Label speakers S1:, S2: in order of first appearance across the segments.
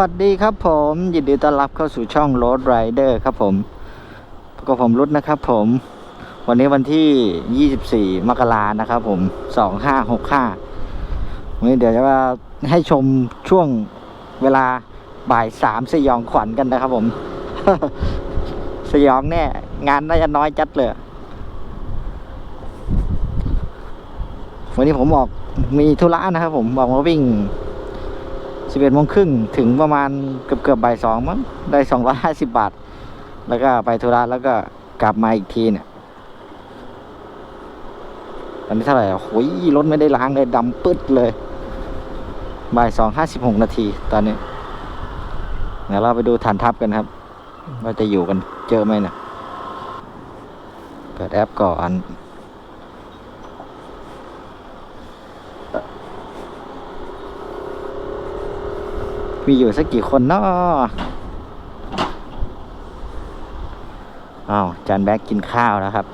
S1: วัสดีครับผมยินดีต้อนรับเข้าสู่ช่อง Road Rider ครับผมก็ผมรุดนะครับผม วันนี้วันที่ 24 มกรานะครับผม 2565วันนี้เดี๋ยวจะมาให้ชมช่วงเวลาบ่ายสามสยองขวัญกันนะครับผม สยองแน่งานน่าจะน้อยจัดเลย วันนี้ผมออกมีธุระนะครับผมออกมาวิ่ง สิบเอ็ดโมงครึ่งถึงประมาณเกือบเกือบบ่ายสองมั้งได้สองร้อยห้าสิบบาท แล้วก็ไปธุระแล้วก็กลับมาอีกทีเนี่ยตอนนี้เท่าไหร่โอ้ยรถไม่ได้ล้างเลยดำปึ๊ดเลยบ่ายสองห้าสิบหกนาทีตอนนี้เดี๋ยวเราไปดูฐานทัพกันครับว่าจะอยู่กันเจอไหมเนี่ยเปิดแอปก่อน มีอยู่สักกี่คนเนาะอ้าวจานแบ็กกินข้าวแล้วครับ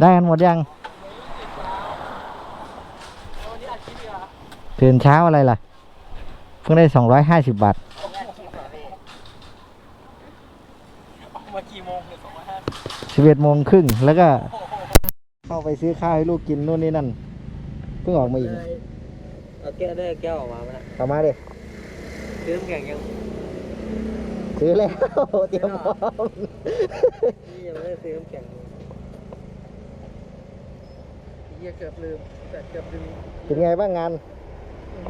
S1: ได้กันหมดยังตื่นเช้าอะไรล่ะ เพิ่งได้สองร้อยห้าสิบบาท
S2: มากี่โมงเนี่ยสองร้อยห้า
S1: สิบเอ็ดโมงครึ่งแล้วก็ เข้าไปซื้อข้าวให้ลูกกินนู่นนี่นั่น เพิ่งออกมาอีก
S2: เอาแก้วได้แก้วออกมาไหมนะ
S1: เข้ามาดิ
S2: ซื้อน้ำแข็งยัง
S1: ซื้อแล้วเตรียมพร้อม
S2: นี่ยังไม่ได้ซื้อน้ำแข็ง เลยเฮียเกือบลืมแต่เกือบลืม
S1: เป็นไงบ้างงาน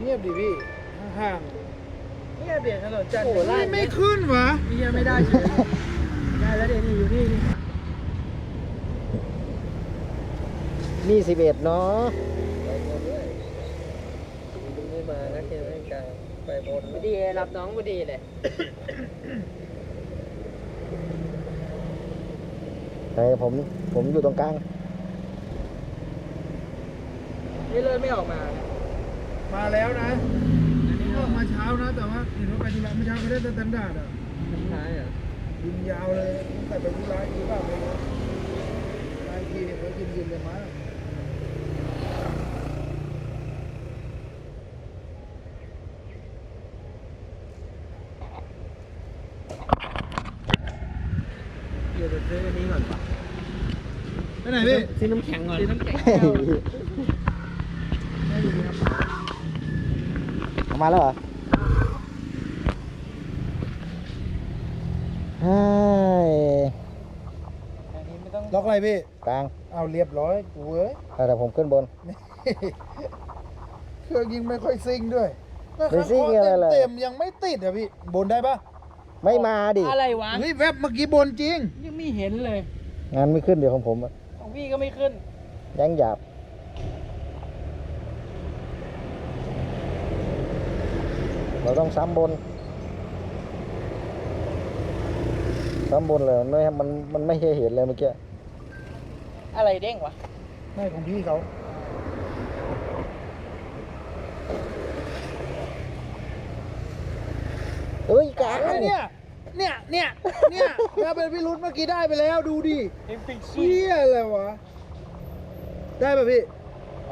S3: เงียบดิพี่ห่าง
S2: เนี่ยเบียดถนนจันทร์
S3: ๆโอ้ยไม่ขึ้นวะ
S2: เฮียไม่ได้เฉยได้แล้วเดี๋ยวนี้อยู่นี่นี่
S1: นี่สิบเอ็ดเนาะ
S2: ไปบนด้วยดูไม่มานะแกไม่กลางไปบนพอดีรับน้องพอดีเลย
S1: แต่ผมผมอยู่ตรงกลาง
S2: นี่เลยไม่ออกมา
S3: มาแล้วนะออกมาเช้านะ แต่ว่าเห็นว่าไปธุระเมื่อเช้าไม่ได้สแตนดาร์ดอะ
S2: ท้ายอะ
S3: ยิงยาวเลยตั้งแต่ไปธุระอีกบ้างเลยนะมาอีกทีเนี่ยเขากินยินเลยมา
S2: เดี๋ยวไปซื้ออันนี้ก่อนป่ะ
S3: ไปไหนพี่
S2: ซื้อน้ำแข็งก่อนซื้อน้ำแข็ง
S1: ออก มาแล้วเหรอเฮ้ย
S2: อันนี้ไม่ต้อง
S3: ล็อกอะไรพี่
S1: กลาง
S3: เอาเรียบร้อยกูเอ้ย
S1: เอาแต่ผมขึ้นบน
S3: เครื่องยิงไม่ค่อยซิงด้วย
S1: ไม่ซิ่งอะไรเลย
S3: เต็มๆยังไม่ติดอะพี่ บนได้ปะ
S1: ไม่มาดิ
S2: อะไรวะ
S3: เฮ้ยแวบเมื่อกี้บนจริง
S2: ยังไม่เห็นเลย
S1: งานไม่ขึ้นเดี๋ยวของผมอะ
S2: ของพี่ก็ไม่ขึ้น
S1: ยังหยาบ เราต้องซ้ำบน ซ้ำบนเลยมันไม่มันมันไม่เคยเห็นเลยเมื่อกี้
S2: อะไรเด้งวะ
S3: ไม่ของพี่เขา
S1: เอ้ยกลาง
S3: เนี่ย เนี่ย เนี่ย เนี่ยถ้าเป็นพี่รุ้เมื่อกี้ได้ไปแล้วดูดิ
S2: เอ็มปิง
S3: เชี่ยอะไรวะ ได้ป่ะพี่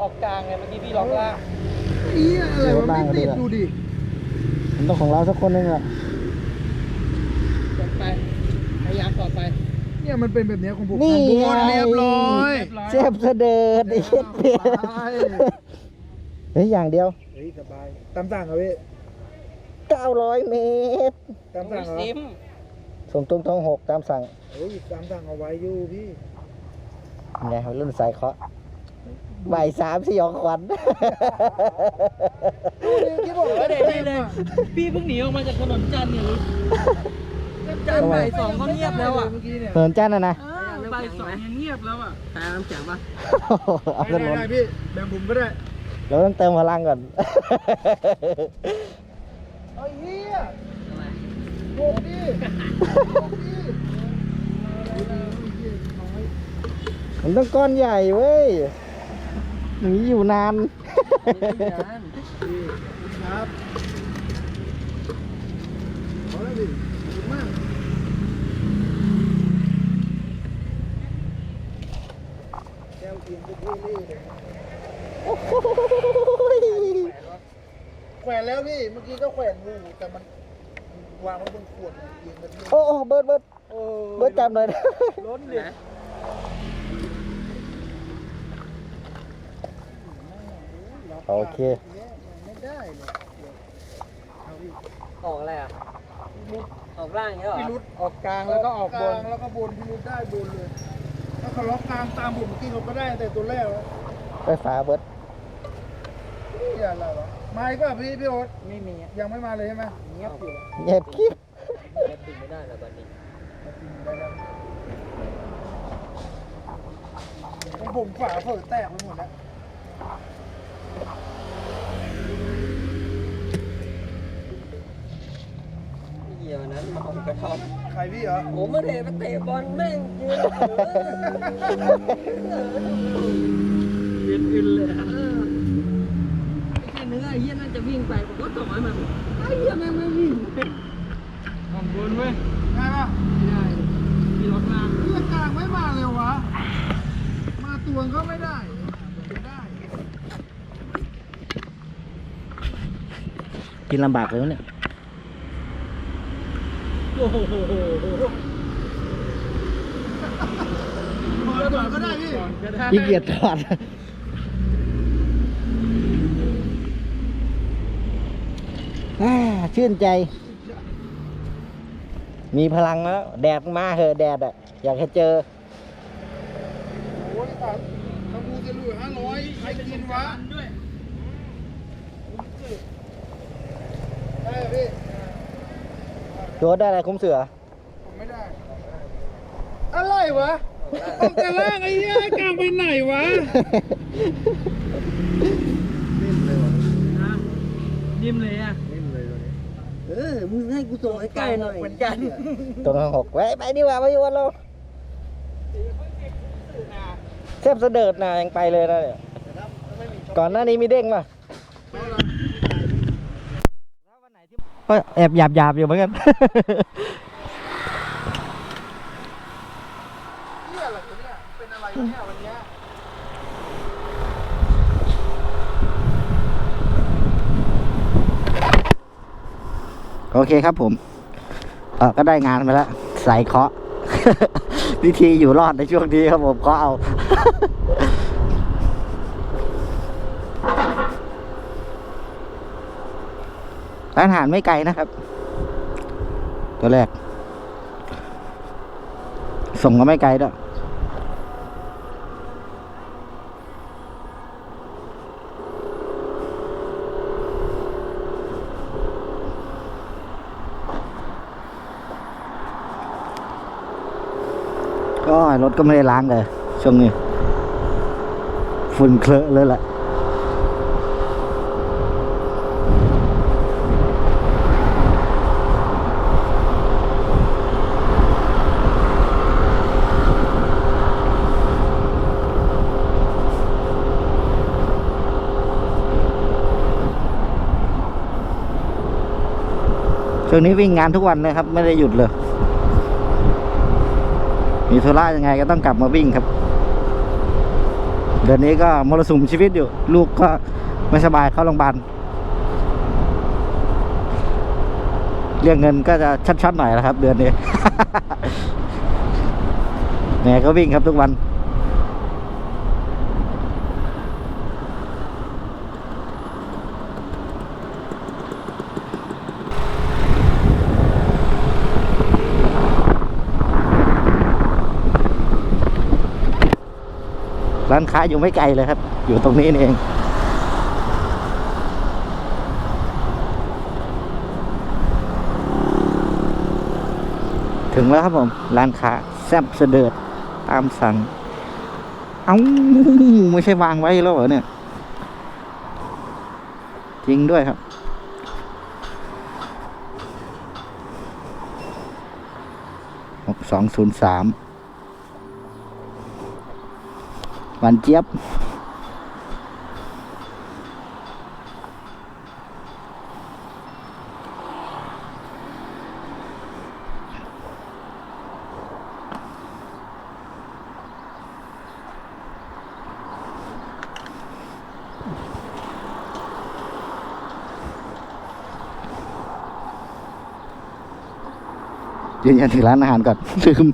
S2: ออกกลางไงเมื่อกี้พี่ล็อกล่าง
S3: เชี่ยอะไรวะไม่ติดดูดิ
S1: มันต้องของเราสักคนหนึงอะ
S2: กดไปพยายามต่อไป
S3: เนี่ยมันเป็นแบบเนี้ยของผม
S1: นี่
S3: ข้างบ
S1: ไง
S3: นเรียบร้อย
S1: เจ็บเสด็จไอ้เช็ดเปีย
S3: สบาย
S1: เฮ้ยอย่างเดียว
S3: เฮ้ยสบายตามสั่งเหรอพี่
S1: 900 เมตร
S3: ตามสั่งเหรอ
S2: ซิม
S1: สมตุ้มทองหกตามสั่ง
S3: เฮ้ยตามสั่งเอาไว้อยู่พี่
S1: ไงรุ่นสายเคาะ บ่ายสามสยองขวัญ
S3: คิดบอก
S2: เออเดี๋ยวนี่เลยพี่เพิ่งหนีออกมาจากถนนจันทร์เนี่ยรู้จันทร์บ่ายสองเขาเงียบแล้วอะ
S3: เมื่อกี้เนี่ย
S1: เหินจ้านะนะ
S2: เออบ่ายสองยังเงียบแล้วอะหาน้ำแข็งปะ
S1: เอา
S3: ได้
S1: ถนน
S3: ได้พี่แบ่งผมก็ได้
S1: เราต้องเติมพลังก่อน
S3: ไอ้เหี้ยโบกดิโบกดิ
S1: มันต้องก้อนใหญ่เว้ย อย่างนี้อยู่นาน
S3: ครับขอแล้วดิขอบคุณมากแก้วกินไปที่นี่เลยแขวนแล้วพี่ เมื่อกี้ก็แขวนงูแต่มันวางไว้บนขวดมันเอียงกันที่
S1: โอ้โอ้เบิร์ดเบิร์ด
S3: โอ้
S1: เบิร์ดจับหน่อยนะ
S3: ล้นเด็ด
S1: โอเค
S3: ไม่ได้เลย
S2: ออกอะไรอะออกล่างอย่างเงี้ยเหร
S3: พี่
S2: อ
S3: รุดออกกลางแล้วก็ออกบน แล้วก็บนพี่รุดได้บนเลย ถ้าเขาล็อกกลางตามผมเมื่อกี้เขาก็ได้ตั้งแต่ตัวแรกแล้ว
S1: ไปฟ้าเบิร์ด
S3: นี่อะไรวะมาอีกว่าพี่พี่โอ๊ต
S2: ไม่มีอะ
S3: ยังไม่มาเลยใช่ไหมเงียบอยู่
S1: เงียบคลิป
S2: ติดไม่ได้แล้วบัดนี้
S3: ของผมฝาเปิดแตกไปหมดแล้ว
S2: เหี้ยวันนั้นเมากระท่อม
S3: ใครพี่เหรอ
S2: ผมไม่ได้ไปเตะบอลแม่งยืนยืนยืนเลยอะไอ้แค่เนื้อไอ้เหี้ยน่าจะวิ่งไปผมก็ต่อยมันไอ้เหี้ยแม่งไม่วิ่ง
S3: ของบนเว้ยได้ปะ
S2: ไม่ได้มีรถมา
S3: เพื่อนกลางไม่มาเลยวะ มาตวงก็ไม่ได้ไม่ได้
S1: กินลำบากเลยวะเนี่ย
S2: โอ้โห
S3: เปิดดก็ได้พี่
S1: ขี้เกียจถอดชื่นใจ มีพลังแล้ว แดดมาเหอะแดดอะ อยากให้เจอ
S3: โอ้ยตัดตะบูจะเหลือห้าร้อยใครกินวะ
S2: ด้วย
S3: ได้เหรอพี่
S1: โจทย์ได้อะไรคุ้มเสือ
S3: ผมไม่ได้ อะไรวะออกแต่ล่างไอ้เหี้ยไอ้กลางไปไหนวะ
S2: นะยิ้มเลยอะเออ มึงให้กูส่งไอ้ไก่หน่อยเหมือนกัน
S1: ตรงหกไว้ไปดีกว่าไปดีกว่าเราแทบเสดิร์ดนะยังไปเลยนะเนี่ยก่อนหน้านี้มีเด้งป่ะ ก็แอบหยาบหยาบอยู่เหมือนกันโอเคครับผม เออก็ได้งานไปแล้ว ใส่เคาะ วิธีอยู่รอดในช่วงนี้ครับผมเคาะเอา ร้านอาหารไม่ไกลนะครับ ตัวแรก ส่งก็ไม่ไกลด้วยก็รถก็ไม่ได้ล้างเลยช่วงนี้ฝุ่นเคลอะเลยแหละ ช่วงนี้วิ่งงานทุกวันเลยครับ ไม่ได้หยุดเลย มีธุระยังไงก็ต้องกลับมาวิ่งครับ เดือนนี้ก็มรสุมชีวิตอยู่ ลูกก็ไม่สบายเข้าโรงพยาบาลเรื่องเงินก็จะชัดๆหน่อยแล้วครับ เดือนนี้แหม่ก็วิ่งครับทุกวันานค้าอยู่ไม่ไกลเลยครับ อยู่ตรงนี้เองถึงแล้วครับผม ร้านค้าแซ่บเสดิร์ดตามสั่ง เอ้าไม่ใช่วางไว้แล้วเหรอเนี่ย จริงด้วยครับหกสองศูนย์สาม หวานเจี๊ยบ ยืนยันถึงร้านอาหารก่อนลืม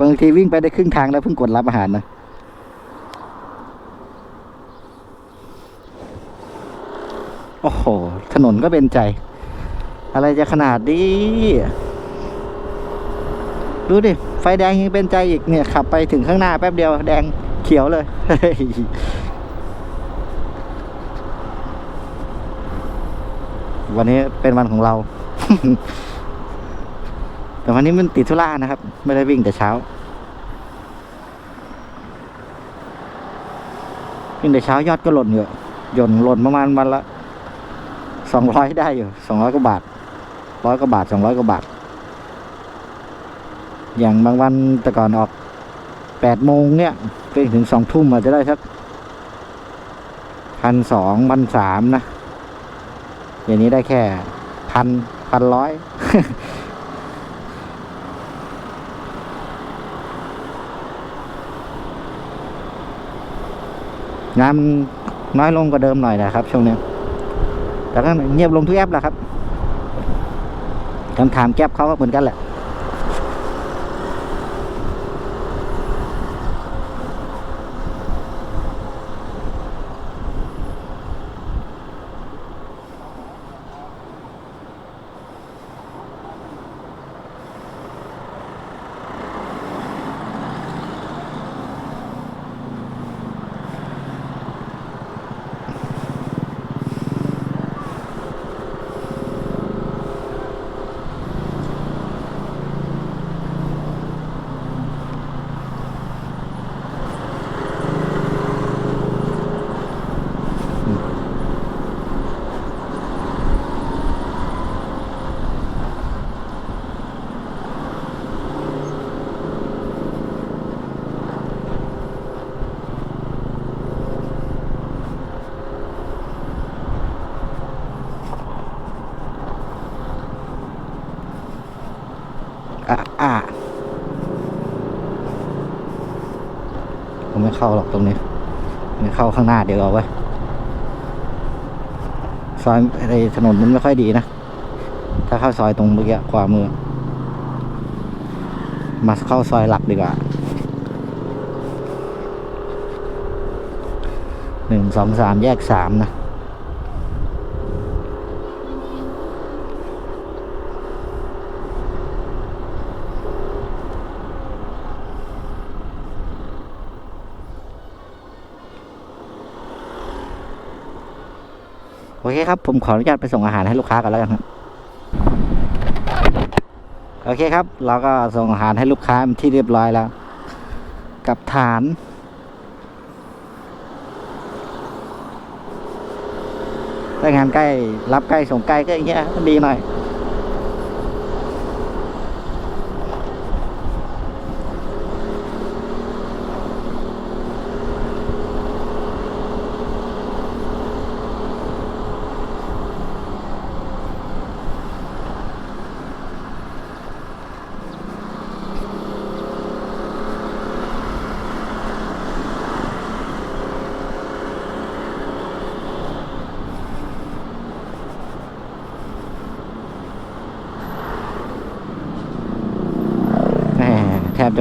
S1: บางทีวิ่งไปได้ครึ่งทางแล้วเพิ่งกดรับอาหารนะ โอ้โห ถนนก็เป็นใจ อะไรจะขนาดนี้ดูดิ ไฟแดงยังเป็นใจอีกเนี่ย ขับไปถึงข้างหน้าแป๊บเดียวแดงเขียวเลย วันนี้เป็นวันของเรา แต่วันนี้มันติดธุระนะครับ ไม่ได้วิ่งแต่เช้า วิ่งแต่เช้ายอดก็หล่นอยู่หย่นหล่นประมาณวันละ สองร้อยได้อยู่สองร้อยกว่าบาทร้อยกว่าบาทสองร้อยกว่าบาท อย่างบางวันแต่ก่อนออกแปดโมงเนี่ยไปถึงสองทุ่มอาจจะได้สักพันสองพันสามนะอย่างนี้ได้แค่พันพันร้อยงานมันน้อยลงกว่าเดิมหน่อยนะครับช่วงนี้ แต่ก็เงียบลงทุกแอปแหละครับคำถามแก๊บเขาก็เหมือนกันแหละอะผมไม่ เข้าหรอกตรงนี้ไม่เข้าข้างหน้าเดี๋ยวเอาไว้ซอยไอ้ถนนมันไม่ค่อยดีนะ ถ้าเข้าซอยตรงเมื่อกี้ขวามือ มาเข้าซอยหลักดีกว่าหนึ่งสองสามแยกสามนะ เคครับ ผมขออนุญาตไปส่งอาหารให้ลูกค้ากันแล้วกันครับโอเคครับ เราก็ส่งอาหารให้ลูกค้าเป็นที่เรียบร้อยแล้ว กับฐาน ถ้างานใกล้รับใกล้ส่งใกล้ก็อย่างเงี้ยดีหน่อย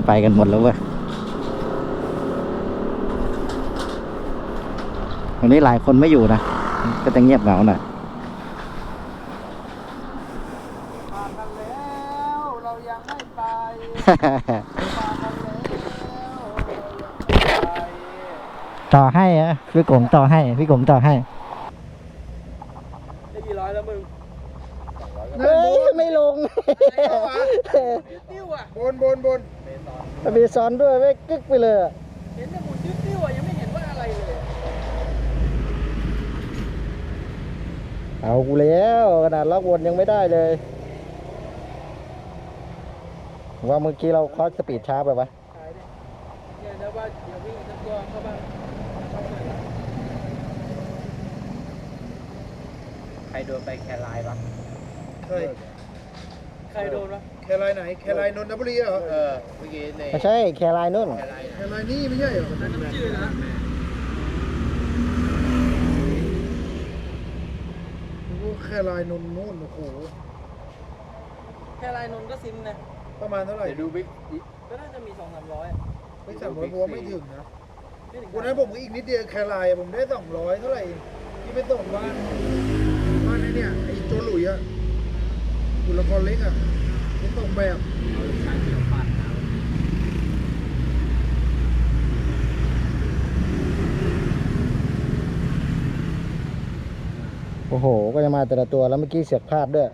S1: ไปกันหมดแล้วเว้ยวันนี้หลายคนไม่อยู่นะ ก็จะเงียบเหงาหน่อ
S3: ย
S1: ต่อให้อะพี่กงต่อให้ พี่กงต่อให้
S2: ได้กี่ร้อยแล้วมึง
S1: เฮ้ย ไม่ลง
S2: ติ้วอะ
S3: บนบนบน
S1: มีซ้ อนด้วยไม่กึกไปเลยอะ
S2: เห็นแต่หมุนติ้วๆอะยังไม่เห็นว่าอะไรเลย
S1: เอากูแล้วขนาดล็อกวนยังไม่ได้เลย ว่าเมื่อกี้เราคอสสปีดช้าไปปะ
S2: ถ่ายดิเนี่ยเดี๋ยวว่าเดี๋ยววิ่งสักตัวเข้าบ้านเข้าหน่อยละ
S4: ใครโดนไปแครายปะ
S3: เฮ้ย
S2: ครโดนวะ
S3: แครายไหน แครายนนทบุรีเหรอ
S4: เออเมื่อกี้ใน
S1: ไม่ใช่แครายนู่น
S4: แคราย
S3: แครายนี่ไม่ใช่เหรอ
S2: น้ำจืดนะ
S3: โอ้โหแครายนนท์นู่นโอ้โห
S2: แค่ลายนนท์ก็ซิมนะ
S3: ประมาณเท่าไหร่
S4: เดี๋ยวดูบิ๊ก
S2: ก็น่าจะมีสองสามร้อย
S3: ไม่สามร้อยบัวไม่ถึงนะ
S2: ไม่ถึง
S3: วันนั้นผมก็อีกนิดเดียวแครายผมได้สองร้อยเท่าไหร่เองที่ไปส่งบ้านบ้านไอ้เนี่ยไอ้โจหลุยอะ คุณละครเล็กอะไปส่งแบบ
S4: เอาลูกชายเกี่ยวฟันนะ
S1: โอ้โห ก็จะมาแต่ละตัวแล้วเมื่อกี้เสียกพลาดด้วย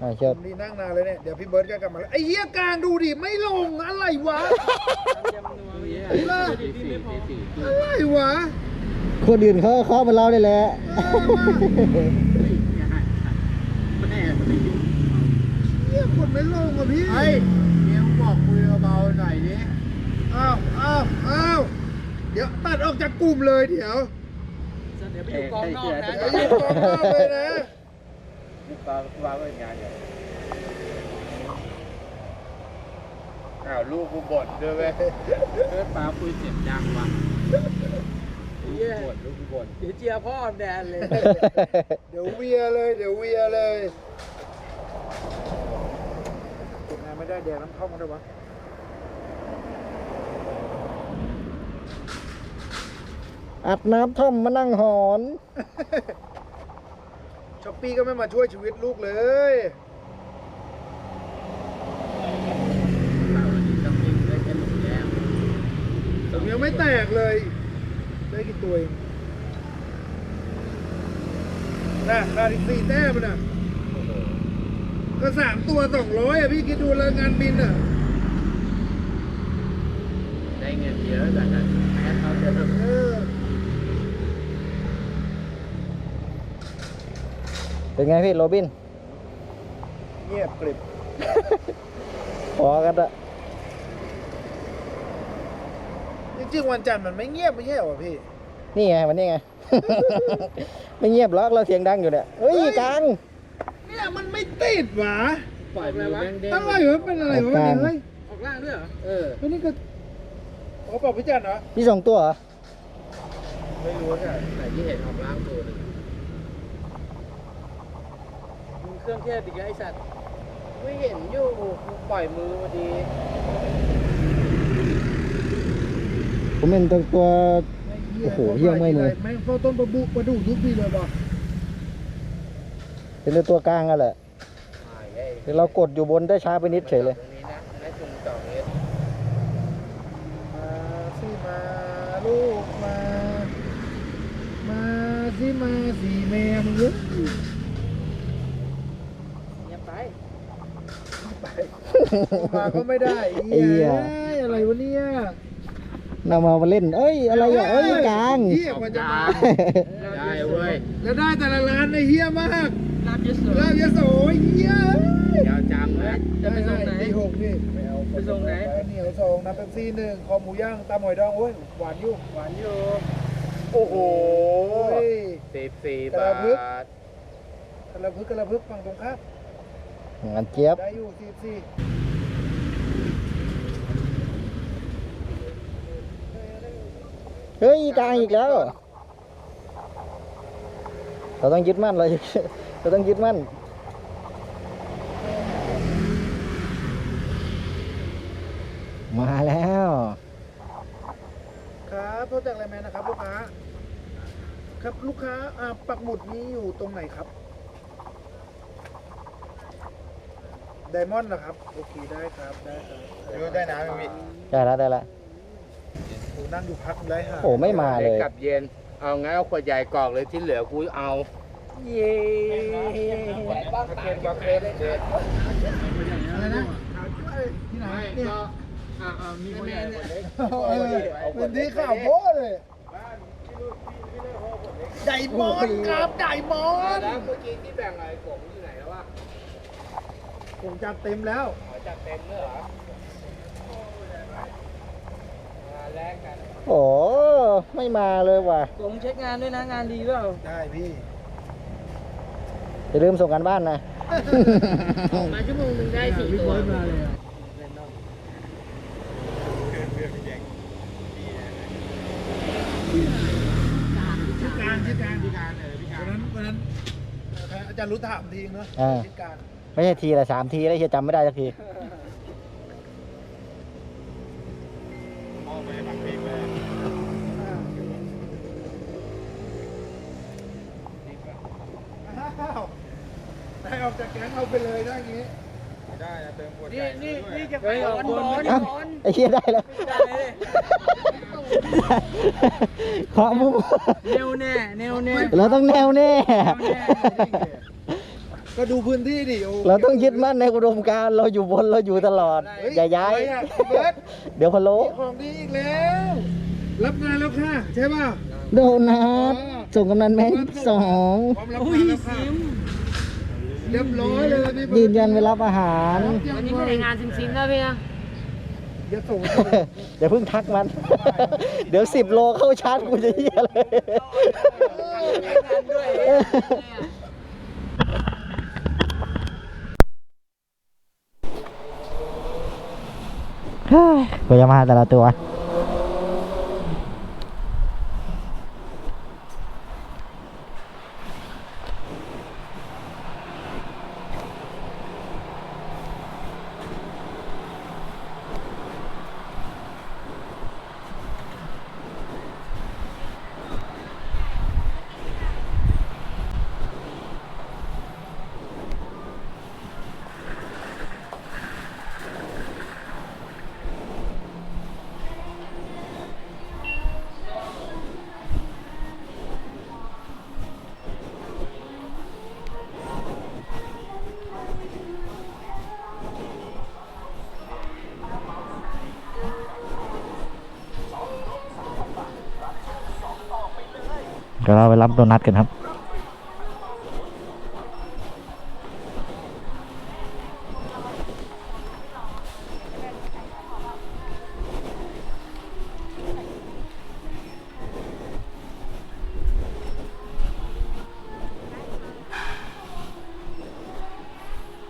S1: อ่าเชิ
S3: ผ
S1: ญ
S3: มนี่นั่งนานเลยเนี่ย เดี๋ยวพี่เบิร์ดก็กลับมาแล้วไอ้เหี้ยกลางดูดิไม่ลงอะไรวะ
S2: ยำนัวไม่
S4: ตี
S2: ได้
S4: สี่
S2: ดี
S4: ตี
S2: ไม่พอ
S4: สี่
S3: อะไรวะ
S1: คนอื่นเขาเขามาเล่าได้แหละ
S4: มันแน่มันไม่ยุ่ง
S3: เหี้ย กดไม่ลงอะพี่
S4: เฮ้ยเมียมึงบอกคุยเบาๆหน่อยดิ
S3: อ้าวอ้าวอ้าวเดี๋ยวตัดออกจากกลุ่มเลยเดี๋ยว
S2: เดี๋ยวไปอยู่กองนอกนะ
S3: เดี๋ยวยิงกองหน้าเลยนะ
S4: วางวางไว้งานอย่างอ้าวลูกกูบ่นด้วยเว้ยเพื่อนป้าคุยเสียงดังว่ะลูกกูบ่นลูกกูบ่น
S2: เดี๋ยวเจียพ่อแดนเลย
S3: เดี๋ยวเวียเลย เดี๋ยวเวียเลยเก็บงาน ไม่ได้แดงน้ำท่อมกันด้วยวะ
S1: อัดน้ำท่อมมานั่งหอน
S3: ช้อปปี้ก็ไม่มาช่วยชีวิตลูกเลย
S4: ข่าววันนี้ต้องมีได้แค่หนุ่มแย้ม
S3: ผมยังไม่แตกเลย ได้กี่ตัวเองน่ะขาดอีกสี่แต้มน่ะ ก็สามตัวสองร้อยอะพี่คิดดูแล้วงานบินอะ
S4: ได้เงินเยอะแต่กันแพ้เขาจะทำ
S3: เออ
S1: เป็นไงพี่โรบิน
S3: เงียบกริบ
S1: พอกันอะ
S3: จริงๆวันจันทร์มันไม่เงียบไม่ใช่เหรอพี่
S1: นี่ไงวันนี้ไง ไม่เงียบหรอกเราเสียงดังอยู่เนี่ยเฮ้ยกลาง
S3: เนี่ยมัน ไม่ติดหวะ
S4: ปล่อยมือแม่งเด้ง
S3: อะไรวะเป็นอะไรวะเนี่ยเฮ้ย
S2: ออกล่างด้วยเหรอ
S4: เออ
S3: เฮ้ยนี่ก็เขาบอกพี่จันทร์เหรอ
S1: พี่สองตัวเหรอ
S4: ไม่รู้ใช่ไหนที่เห็นออกล่างตัวหนึง
S2: มีเครื่องเทศอีกแล้วไอสัตว์
S4: ไม่เห็นอยู่กูปล่อยมือพอดี
S1: ผมเป็นตัวตัว โอ้โหเหี้ยไม่เลย
S3: แม่งเฝ้าต้นประบุประดูทุกทีเลยบอก
S1: เป็นตัวกลางอะแหละ
S4: มาไอ้
S1: แต่เรากดอยู่บนได้ช้าไปนิดเฉยเลย
S4: ตรงนี้นะให้ตรงสองเมตร
S3: มาสิมาลูกมา มาสิมาสีแม่มึงเอ้ย
S2: เงียบไป
S3: มาก็ไม่ได้
S1: ไอ้เหี้ย
S3: เอ้ยอะไรวะเนี่ย
S1: นำมาเล่น เอ้ย อะไรอะเอ้ยกลาง
S3: เฮียกว่าจะมา
S4: ได้เว้ย
S3: แล้วได้แต่ละร้านในเฮียมาก
S2: ลาบเยอะสุด
S3: ลาบยะโสเฮีย
S4: ยาวจังเลย
S2: จะไปส่งไหน
S3: ที่หกนี่ไม่เอา
S2: ไปส่งไหน
S3: เหนียวสองน้ำเป๊ปซี่หนึ่งคอหมูย่างตามหอยดองโอ้ยหวานอยู่
S2: หวานอยู่
S4: โอ้โห
S3: โอ้ย
S4: สิบสี่
S3: กระ
S4: บา
S3: พึก
S4: ท
S3: กระพึกกระพึกฝั่งตรงข้าม
S1: งานเจี๊ยบ
S3: ได้อยู่สี่สี่
S1: เฮ้ยกลางอีกแล้ว เราต้องยึดมั่นเรา เราต้องยึดมั่นมาแล้ว
S3: ครับโทษจากอะไรแมนนะครับลูกค้า ครับลูกค้าอ่าปักหมุดนี้อยู่ตรงไหนครับไดมอนด์นะครับ โอเคได้ครับได้ครับ
S4: ดูได้น้ำมี
S1: ได้แล้วได้แล้ว
S3: โอ้นั่งอยู่พักได้ฮะ
S1: โอ้ไม่มาเลย
S4: กลับเย็น เอางั้นเอาขวดใหญ่กรอกเลยที่เหลือกูเอา เย้บ้างตายบ้างเลย
S3: อะไรนะที่ไหนเนี่ย
S4: มีคนใหญ่เล็ก
S3: เออเป็นที่ข่าวโบ้เลยไดมอนด์ครับไดมอนด์
S4: แล้วเมื่อกี้ที่แบ่งอะไรผมอยู่ไหนแล้ววะ
S3: ผมจัดเต็มแล้ว
S4: จัดเต็มเลยเหรอแลกกัน
S1: โอ้ไม่มาเลยว่ะ
S2: ผมเช็คงานด้วยนะงานดีเปล่า
S3: ได้พี่
S1: อย่าลืมส่งกันบ้านนะ
S2: มาชั่วโมงหนึงได้สี่ตัว
S3: มาเลยอะพิการพิการพิการเออพิการวันนั้นวันนั้นอาจารย์รู้ถามทีเนาะ
S1: อ่า
S3: พิการ
S1: ไม่ใช่ทีละสามทีแล้วเฮียจำไม่ได้สักที
S4: พ่อไปบังเพลงเลย
S3: อ้าวได้ ออกจากแก๊งเอาไปเลยได้อย่างงี้
S4: ไม่ได้นะเติมขวด
S2: นี่
S4: ใหญ่
S2: นี่
S4: ด้วย
S2: นี่จะไปบอลบอล
S1: เอ้า
S2: บอล
S1: ไอ้เฮียได้แล้ว
S2: ได้เลย
S1: ขอมุก
S2: เนวแน่เนวแน่
S1: เราต้องแนวแน่
S3: ก็ดูพื้นที่ดิโอ้
S1: เราต้องยึดมั่นในอุดมการณ์เราอยู่บนเราอยู่ตลอด
S3: เฮ้
S1: อย่าย้าย
S3: อะไรอะพี่เบิร์ต
S1: เดี๋ยวพะโล้
S3: ของดีอีกแล้ว รับงานแล้วค่ะใช่ป่ะ
S1: โดนัทส่งกำนันแม่งสอง
S3: พร้อมรับ
S2: โอ้
S3: งายนแล้วค่ะ
S2: ซิม
S3: เรียบร้อยเลยพี่เบิร์ต
S1: ยืนยันไปรับอาหาร
S2: วันนี้ไม่ได้งานซิมซิมนะพี่นะ
S3: เดี๋ยวส่ง
S1: เดี๋ยวเพิ่งทักมัน เดี๋ยวสิบโลเข้าชาร์จกูจะเหี้ยเลย
S2: งานด้วย
S1: เฮ้ยกว่าจะมาแต่ละตัว โดนัทกันครับ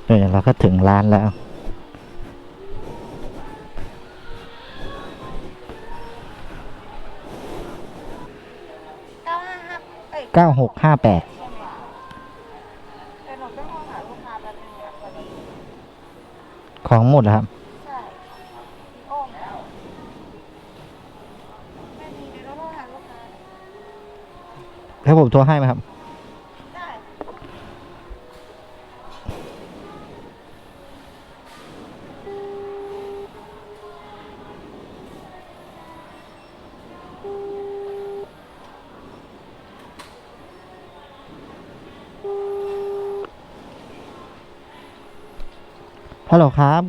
S1: เออเราก็ถึงร้านแล้ว
S5: เก้าห
S1: กห้าแปดของหมดแล้วครับ
S5: แล้วไม่มีเดี๋ยวต้องโทรหาลูกค้า
S1: ให้ผมโทรให้ไหมครับ ฮัลโหลครับ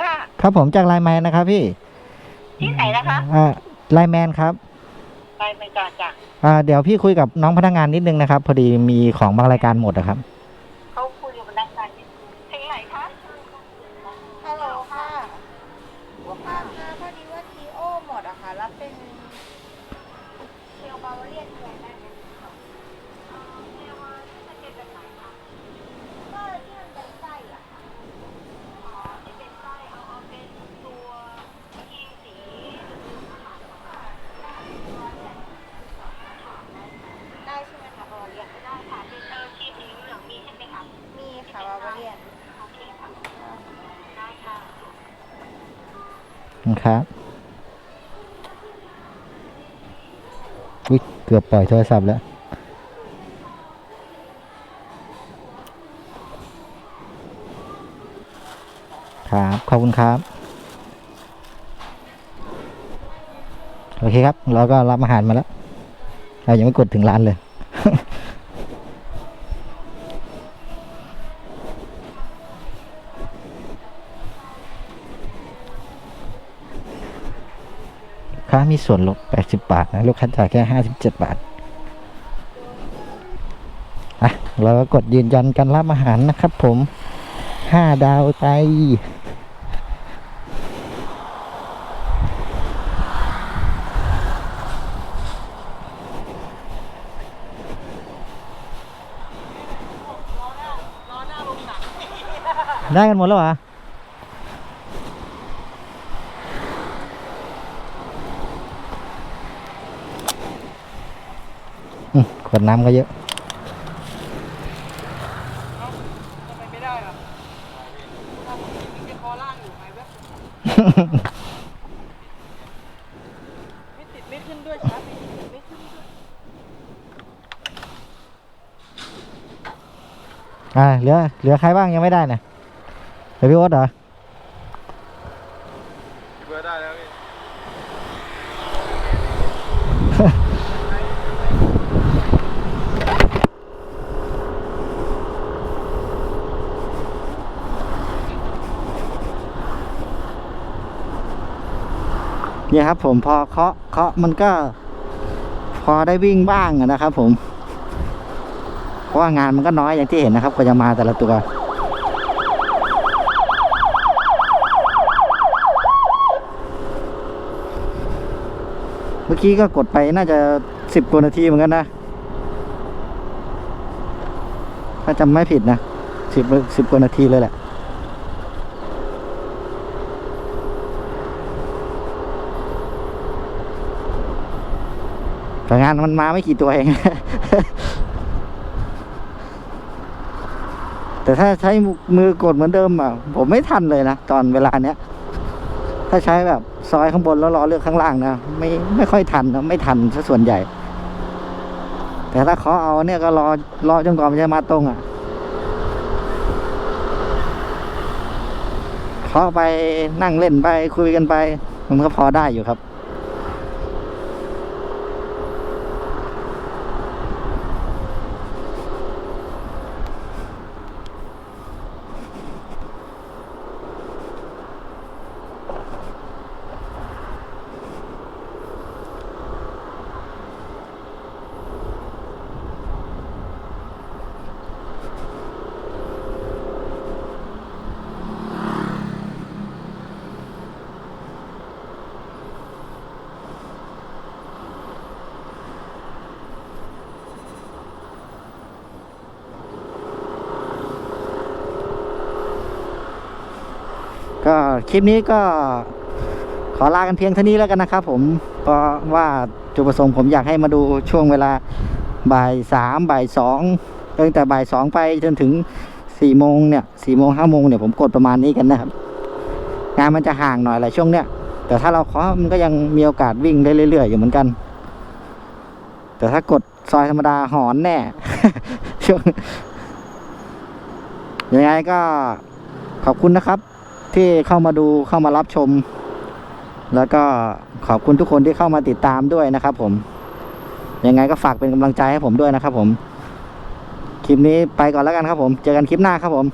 S5: ค่ะ
S1: ครับผมจากไลน์แมนนะครับพี่
S5: ที่ไหนนะคะ
S1: อ่าไลน์แมนครับ
S5: ไปไปก่อนจ้ะ
S1: อ่าเดี๋ยวพี่คุยกับน้องพนักงานนิดนึงนะครับ พอดีมีของบางรายการหมดนะครับ
S5: เขาคุยกับพนักงานถึงไหนคะฮัลโหลค่ะลูกค้าคะพอดีว่าทีโอหมดอะค่ะ รับเป็นเซลบาวาเรียนแทนได้ไหมคะอ่าเซลว่าที่มันเป็นแบบไหนคะก็ที่มันเป็นไส้อะค่ะ อ๋อที่เป็นไส้เอาเอาเป็นตัวครีมสีได้ใช่ไหมคะบาวาเรียนได้ค่ะเป็นเออครีมสีเหลืองมีใช่ไหมคะมีค่ะบาวาเรียนโอเคค่ะได้ค่ะ
S1: นะครับวิเกือบปล่อยโทรศัพท์แล้ว ครับ ขอบคุณครับ โอเคครับ เราก็รับอาหารมาแล้ว เรายังไม่กดถึงร้านเลย มีส่วนลด 80 บาทนะ ลูกค้าจ่ายแค่ 57 บาท อะ เราก็กดยืนยันการรับอาหารนะครับผม 5 ดาวไปได้กันหมดแล้วอะ มขวดน้ำก็เยอะ
S2: ทำไมไม่ได้อะเอามันเป็นคอล่างอยู่ไหมเว้ยไม่ติดไม่ขึ้นด้วยชาร์จไม่ติดไม่ขึ้นด้วย
S1: อ่าเหลือเหลือใครบ้างยังไม่ได้เนี่ยเหลือพี่โอ๊ตเหรอ
S4: พี่เบิร์ดได้แล้วพี่
S1: เนี่ยครับ ผมพอเคาะเคาะมันก็ พอได้วิ่งบ้างนะครับ ผม เพราะว่างานมันก็น้อยอย่างที่เห็นนะครับก็จะมาแต่ละตัวเมื่อกี้ก็กดไปน่าจะสิบกว่านาทีเหมือนกันนะ ถ้าจำไม่ผิดนะสิบสิบกว่านาทีเลยแหละ แต่งานมันมาไม่กี่ตัวเอง แต่ถ้าใช้มือกดเหมือนเดิมอะ ผมไม่ทันเลยนะตอนเวลาเนี้ย ถ้าใช้แบบซอยข้างบนแล้วรอเลือกข้างล่างนะ ไม่ไม่ค่อยทันนะไม่ทันซะส่วนใหญ่ แต่ถ้าเขาเอาเนี่ยก็รอรอจนกว่ามันจะมาตรงอะเขาไปนั่งเล่นไปคุยกันไป มันก็พอได้อยู่ครับ ก็ค ลิปนี้ก็ขอลากันเพียงเท่านี้แล้วกันนะครับผมเพราะว่าจุดประสงค์ผมอยากให้มาดูช่วงเวลาบ่ายสามบ่ายสองตั้งแต่บ่ายสองไปจนถึงสี่โมงเนี่ยสี่โมงห้าโมงเนี่ยผมกดประมาณนี้กันนะครับ งานมันจะห่างหน่อยแหละช่วงเนี้ยแต่ถ้าเราเคาะมันก็ยังมีโอกาสวิ่งได้เรื่อยๆอยู่เหมือนกัน แต่ถ้ากดซอยธรรมดาหอนแน่ช่วงยังไงก็ขอบคุณนะครับ ที่เข้ามาดูเข้ามารับชม แล้วก็ขอบคุณทุกคนที่เข้ามาติดตามด้วยนะครับผม ยังไงก็ฝากเป็นกำลังใจให้ผมด้วยนะครับผม คลิปนี้ไปก่อนแล้วกันครับผม เจอกันคลิปหน้าครับผม